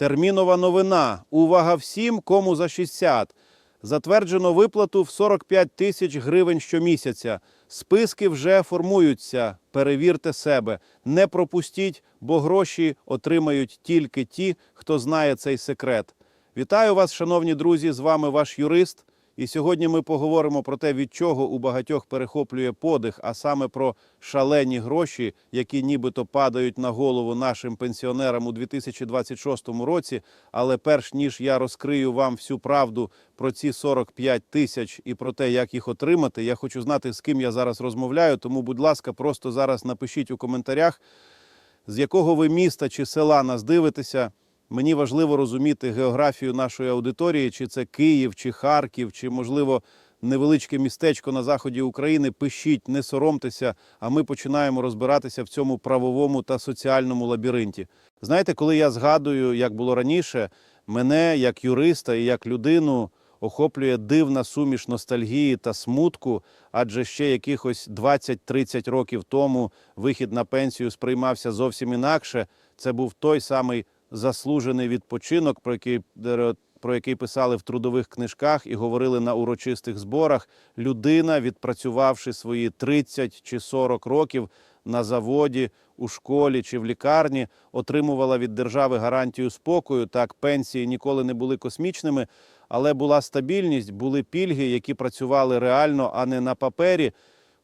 Термінова новина. Увага всім, кому за 60. Затверджено виплату в 45 тисяч гривень щомісяця. Списки вже формуються. Перевірте себе. Не пропустіть, бо гроші отримають тільки ті, хто знає цей секрет. Вітаю вас, шановні друзі! З вами ваш юрист. І сьогодні ми поговоримо про те, від чого у багатьох перехоплює подих, а саме про шалені гроші, які нібито падають на голову нашим пенсіонерам у 2026 році. Але перш ніж я розкрию вам всю правду про ці 45 тисяч і про те, як їх отримати, я хочу знати, з ким я зараз розмовляю. Тому, будь ласка, просто зараз напишіть у коментарях, з якого ви міста чи села нас дивитеся. Мені важливо розуміти географію нашої аудиторії, чи це Київ, чи Харків, чи, можливо, невеличке містечко на заході України. Пишіть, не соромтеся, а ми починаємо розбиратися в цьому правовому та соціальному лабіринті. Знаєте, коли я згадую, як було раніше, мене як юриста і як людину охоплює дивна суміш ностальгії та смутку, адже ще якихось 20-30 років тому вихід на пенсію сприймався зовсім інакше. Це був той самий заслужений відпочинок, про який про який писали в трудових книжках і говорили на урочистих зборах. Людина, відпрацювавши свої 30 чи 40 років на заводі, у школі чи в лікарні, отримувала від держави гарантію спокою. Так, пенсії ніколи не були космічними, але була стабільність, були пільги, які працювали реально, а не на папері.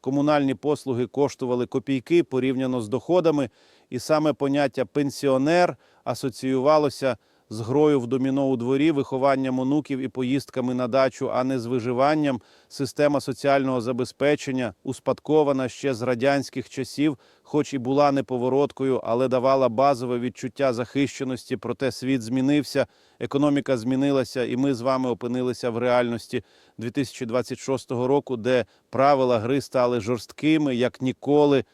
Комунальні послуги коштували копійки порівняно з доходами, і саме поняття пенсіонер асоціювалося з грою в доміно у дворі, вихованням онуків і поїздками на дачу, а не з виживанням. Система соціального забезпечення, успадкована ще з радянських часів, хоч і була неповороткою, але давала базове відчуття захищеності. Проте світ змінився, економіка змінилася, і ми з вами опинилися в реальності 2026 року, де правила гри стали жорсткими як ніколи.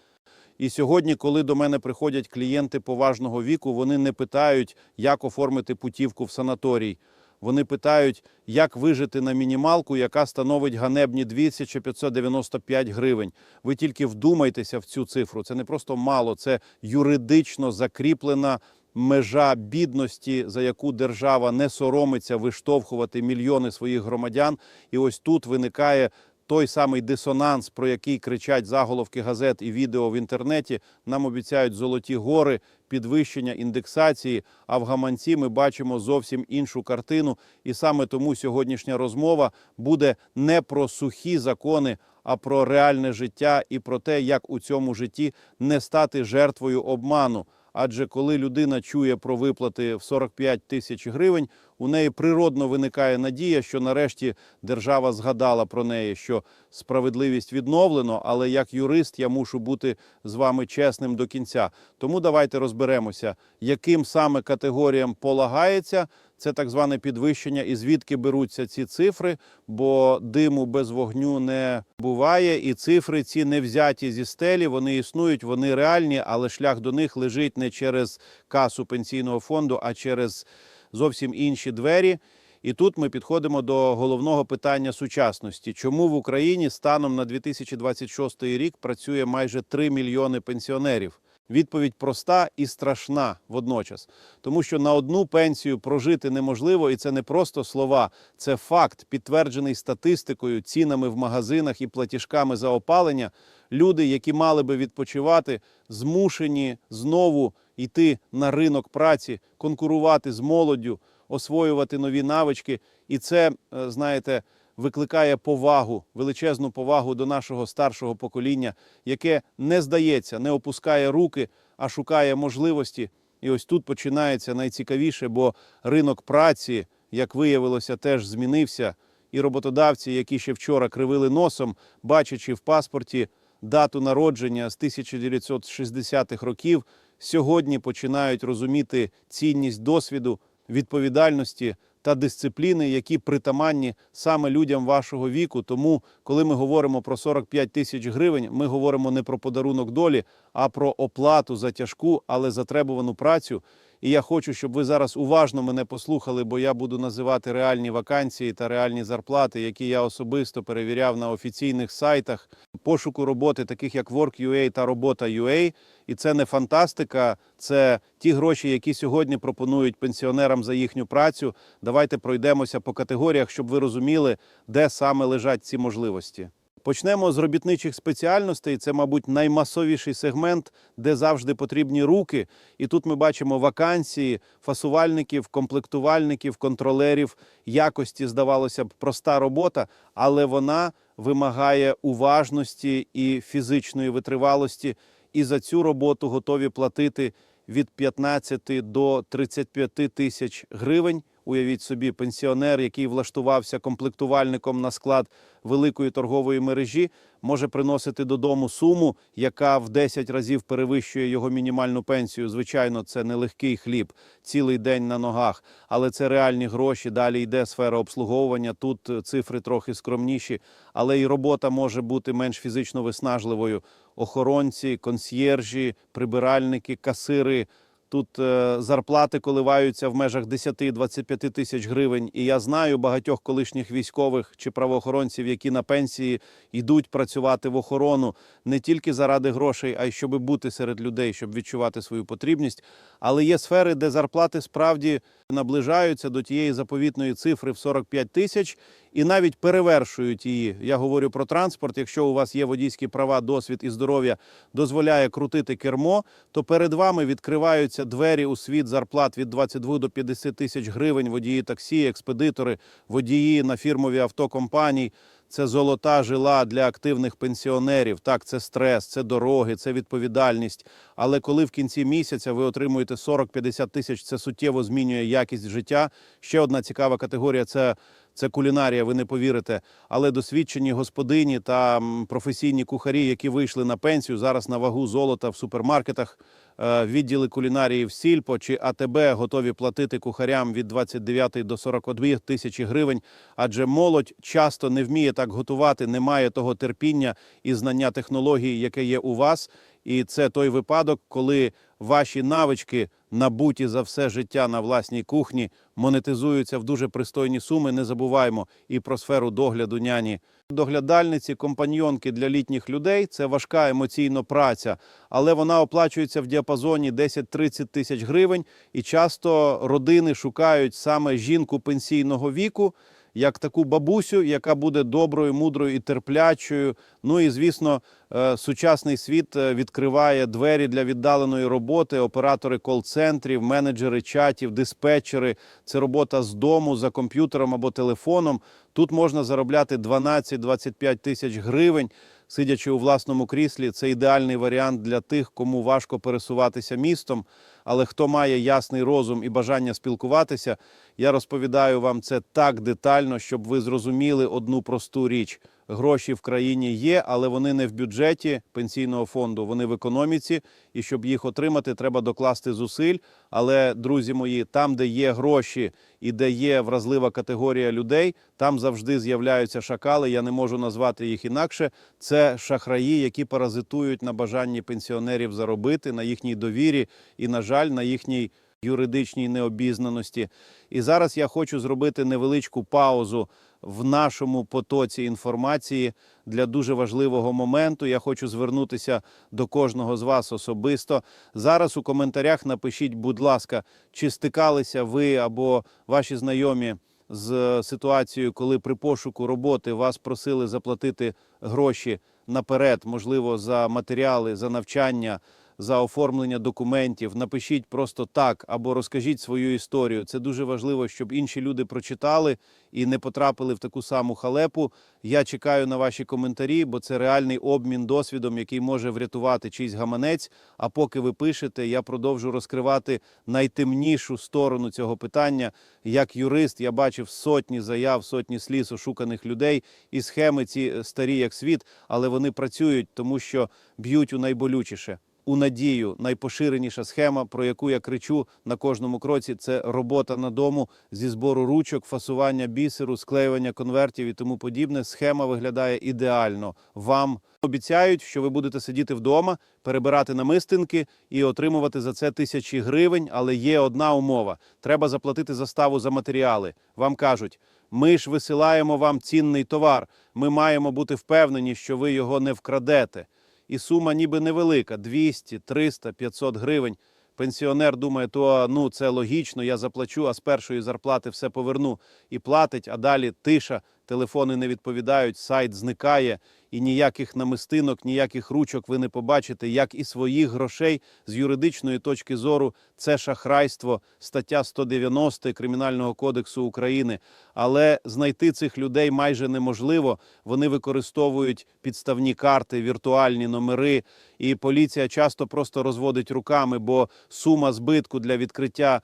І сьогодні, коли до мене приходять клієнти поважного віку, вони не питають, як оформити путівку в санаторій. Вони питають, як вижити на мінімалку, яка становить ганебні 2595 гривень. Ви тільки вдумайтеся в цю цифру. Це не просто мало, це юридично закріплена межа бідності, за яку держава не соромиться виштовхувати мільйони своїх громадян. І ось тут виникає той самий дисонанс, про який кричать заголовки газет і відео в інтернеті. Нам обіцяють золоті гори, підвищення індексації. А в гаманці ми бачимо зовсім іншу картину. І саме тому сьогоднішня розмова буде не про сухі закони, а про реальне життя і про те, як у цьому житті не стати жертвою обману. Адже коли людина чує про виплати в 45 тисяч гривень, у неї природно виникає надія, що нарешті держава згадала про неї, що справедливість відновлено. Але як юрист я мушу бути з вами чесним до кінця. Тому давайте розберемося, яким саме категоріям полагається це так зване підвищення, і звідки беруться ці цифри, бо диму без вогню не буває, і цифри ці не взяті зі стелі. Вони існують, вони реальні, але шлях до них лежить не через касу пенсійного фонду, а через зовсім інші двері. І тут ми підходимо до головного питання сучасності: чому в Україні станом на 2026 рік працює майже 3 мільйони пенсіонерів? Відповідь проста і страшна водночас, тому що на одну пенсію прожити неможливо, і це не просто слова, це факт, підтверджений статистикою, цінами в магазинах і платіжками за опалення. Люди, які мали би відпочивати, змушені знову йти на ринок праці, конкурувати з молоддю, освоювати нові навички. І це, е, знаєте, викликає повагу, величезну повагу до нашого старшого покоління, яке не здається, не опускає руки, а шукає можливості. І ось тут починається найцікавіше, бо ринок праці, як виявилося, теж змінився. І роботодавці, які ще вчора кривили носом, бачачи в паспорті дату народження з 1960-х років, сьогодні починають розуміти цінність досвіду, відповідальності та дисципліни, які притаманні саме людям вашого віку. Тому, коли ми говоримо про 45 тисяч гривень, ми говоримо не про подарунок долі, а про оплату за тяжку, але затребувану працю. І я хочу, щоб ви зараз уважно мене послухали, бо я буду називати реальні вакансії та реальні зарплати, які я особисто перевіряв на офіційних сайтах пошуку роботи, таких як Work.ua та Робота.ua. І це не фантастика, це ті гроші, які сьогодні пропонують пенсіонерам за їхню працю. Давайте пройдемося по категоріях, щоб ви розуміли, де саме лежать ці можливості. Почнемо з робітничих спеціальностей. Це, мабуть, наймасовіший сегмент, де завжди потрібні руки. І тут ми бачимо вакансії фасувальників, комплектувальників, контролерів. Якості, здавалося б, проста робота, але вона вимагає уважності і фізичної витривалості. І за цю роботу готові платити від 15 до 35 тисяч гривень. Уявіть собі, пенсіонер, який влаштувався комплектувальником на склад великої торгової мережі, може приносити додому суму, яка в 10 разів перевищує його мінімальну пенсію. Звичайно, це не легкий хліб, цілий день на ногах, але це реальні гроші. Далі йде сфера обслуговування. Тут е, цифри трохи скромніші, але і робота може бути менш фізично виснажливою. Охоронці, консьєржі, прибиральники, касири. Тут е, зарплати коливаються в межах 10-25 тисяч гривень. І я знаю багатьох колишніх військових чи правоохоронців, які на пенсії йдуть працювати в охорону не тільки заради грошей, а й щоб бути серед людей, щоб відчувати свою потрібність. Але є сфери, де зарплати справді наближаються до тієї заповітної цифри в 45 тисяч і навіть перевершують її. Я говорю про транспорт. Якщо у вас є водійські права, досвід і здоров'я дозволяє крутити кермо, то перед вами відкриваються двері у світ зарплат від 22 до 50 тисяч гривень. Водії таксі, експедитори, водії на фірмові автокомпанії. Це золота жила для активних пенсіонерів. Так, це стрес, це дороги, це відповідальність. Але коли в кінці місяця ви отримуєте 40-50 тисяч, це суттєво змінює якість життя. Ще одна цікава категорія це. Це кулінарія, ви не повірите. Але досвідчені господині та професійні кухарі, які вийшли на пенсію, зараз на вагу золота в супермаркетах, е, відділи кулінарії в Сільпо чи АТБ готові платити кухарям від 29 до 42 тисячі гривень. Адже молодь часто не вміє так готувати, не має того терпіння і знання технологій, яке є у вас. І це той випадок, коли ваші навички, набуті за все життя на власній кухні, монетизуються в дуже пристойні суми. Не забуваємо і про сферу догляду няні. Доглядальниці, компаньйонки для літніх людей це важка емоційна праця, але вона оплачується в діапазоні 10-30 тисяч гривень. І часто родини шукають саме жінку пенсійного віку, як таку бабусю, яка буде доброю, мудрою і терплячою. Ну і звісно, е, сучасний світ е, відкриває двері для віддаленої роботи. Оператори кол-центрів, менеджери чатів, диспетчери. Це робота з дому за комп'ютером або телефоном. Тут можна заробляти 12-25 тисяч гривень. Сидячи у власному кріслі, це ідеальний варіант для тих, кому важко пересуватися містом. Але хто має ясний розум і бажання спілкуватися, я розповідаю вам це так детально, щоб ви зрозуміли одну просту річ. Гроші в країні є, але вони не в бюджеті пенсійного фонду, вони в економіці. І щоб їх отримати, треба докласти зусиль. Але, друзі мої, там, де є гроші і де є вразлива категорія людей, там завжди з'являються шакали. Я не можу назвати їх інакше. Це шахраї, які паразитують на бажанні пенсіонерів заробити, на їхній довірі і, на жаль, на їхній юридичній необізнаності. І зараз я хочу зробити невеличку паузу в нашому потоці інформації для дуже важливого моменту. Я хочу звернутися до кожного з вас особисто. Зараз у коментарях напишіть, будь ласка, чи стикалися ви або ваші знайомі з ситуацією, коли при пошуку роботи вас просили заплатити гроші наперед, можливо, за матеріали, за навчання. За оформлення документів напишіть просто так або розкажіть свою історію. Це дуже важливо, щоб інші люди прочитали і не потрапили в таку саму халепу. Я чекаю на ваші коментарі, бо це реальний обмін досвідом, який може врятувати чийсь гаманець. А поки ви пишете, я продовжу розкривати найтемнішу сторону цього питання. Як юрист, я бачив сотні заяв, сотні сліз ошуканих людей, і схеми ці старі як світ, але вони працюють, тому що б'ють у найболючіше. У надію найпоширеніша схема, про яку я кричу на кожному кроці, це робота на дому зі збору ручок, фасування бісеру, склеювання конвертів і тому подібне. Схема виглядає ідеально. Вам обіцяють, що ви будете сидіти вдома, перебирати намистинки і отримувати за це тисячі гривень. Але є одна умова: треба заплатити заставу за матеріали. Вам кажуть. Ми ж висилаємо вам цінний товар. Ми маємо бути впевнені, що ви його не вкрадете. І сума ніби невелика 200, 300, 500 гривень. Пенсіонер думає, то ну це логічно, я заплачу, а з першої зарплати все поверну. І платить, а далі тиша, телефони не відповідають, сайт зникає, і ніяких намистинок, ніяких ручок ви не побачите, як і своїх грошей з юридичної точки зору це шахрайство, стаття 190 Кримінального кодексу України. Але знайти цих людей майже неможливо. Вони використовують підставні карти, віртуальні номери, і поліція часто просто розводить руками, бо сума збитку для відкриття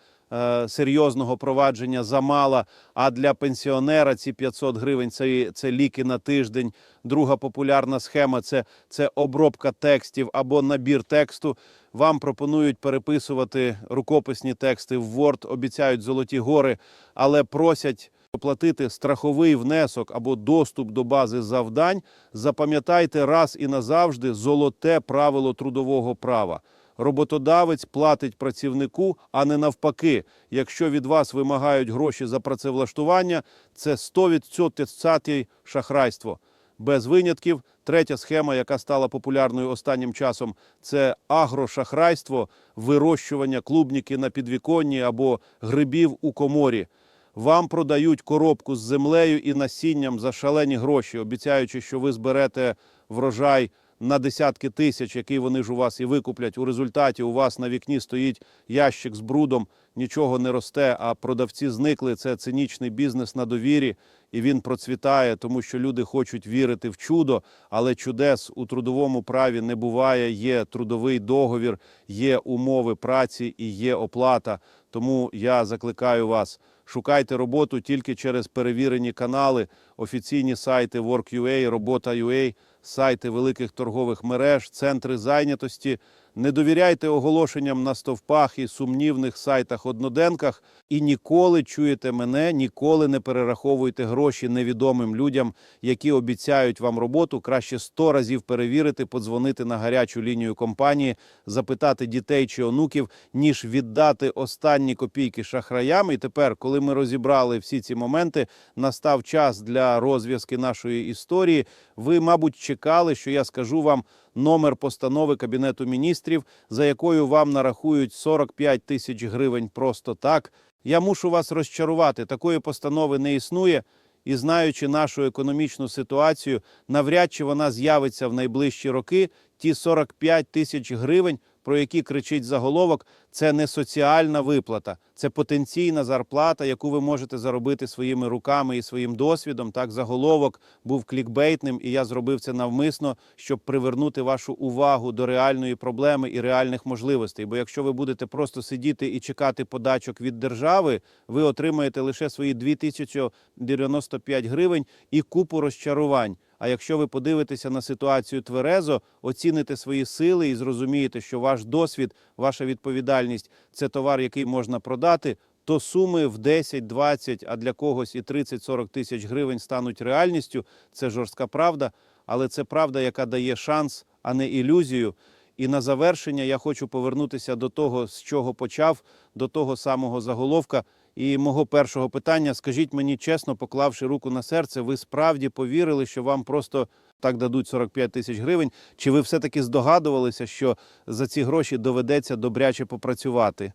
серйозного провадження замала. А для пенсіонера ці 500 гривень це, це ліки на тиждень. Друга популярна схема це, це обробка текстів або набір тексту. Вам пропонують переписувати рукописні тексти в Word, обіцяють золоті гори, але просять. Оплатити страховий внесок або доступ до бази завдань, запам'ятайте раз і назавжди золоте правило трудового права. Роботодавець платить працівнику, а не навпаки. Якщо від вас вимагають гроші за працевлаштування, це 100% шахрайство. Без винятків. Третя схема, яка стала популярною останнім часом, це агрошахрайство, вирощування клубніки на підвіконні або грибів у коморі. Вам продають коробку з землею і насінням за шалені гроші, обіцяючи, що ви зберете врожай на десятки тисяч, який вони ж у вас і викуплять. У результаті у вас на вікні стоїть ящик з брудом, нічого не росте, а продавці зникли. Це цинічний бізнес на довірі, і він процвітає, тому що люди хочуть вірити в чудо, але чудес у трудовому праві не буває. Є трудовий договір, є умови праці і є оплата. Тому я закликаю вас. Шукайте роботу тільки через перевірені канали, офіційні сайти Work.ua, Робота.ua, сайти великих торгових мереж, центри зайнятості. Не довіряйте оголошенням на стовпах і сумнівних сайтах-одноденках. І ніколи чуєте мене, ніколи не перераховуйте гроші невідомим людям, які обіцяють вам роботу. Краще сто разів перевірити, подзвонити на гарячу лінію компанії, запитати дітей чи онуків, ніж віддати останні копійки шахраям. І тепер, коли ми розібрали всі ці моменти, настав час для розв'язки нашої історії. Ви, мабуть, чекали, що я скажу вам номер постанови Кабінету міністрів, за якою вам нарахують 45 тисяч гривень просто так. Я мушу вас розчарувати. Такої постанови не існує. І знаючи нашу економічну ситуацію, навряд чи вона з'явиться в найближчі роки. Ті 45 тисяч гривень, про які кричить заголовок, це не соціальна виплата, це потенційна зарплата, яку ви можете заробити своїми руками і своїм досвідом. Так, заголовок був клікбейтним, і я зробив це навмисно, щоб привернути вашу увагу до реальної проблеми і реальних можливостей. Бо якщо ви будете просто сидіти і чекати подачок від держави, ви отримаєте лише свої 2095 гривень і купу розчарувань. А якщо ви подивитеся на ситуацію тверезо, оціните свої сили і зрозумієте, що ваш досвід, ваша відповідальність це товар, який можна продати, то суми в 10, 20, а для когось і 30-40 тисяч гривень стануть реальністю. Це жорстка правда, але це правда, яка дає шанс, а не ілюзію. І на завершення я хочу повернутися до того, з чого почав, до того самого заголовка. І мого першого питання, скажіть мені чесно, поклавши руку на серце, ви справді повірили, що вам просто так дадуть 45 тисяч гривень? Чи ви все-таки здогадувалися, що за ці гроші доведеться добряче попрацювати?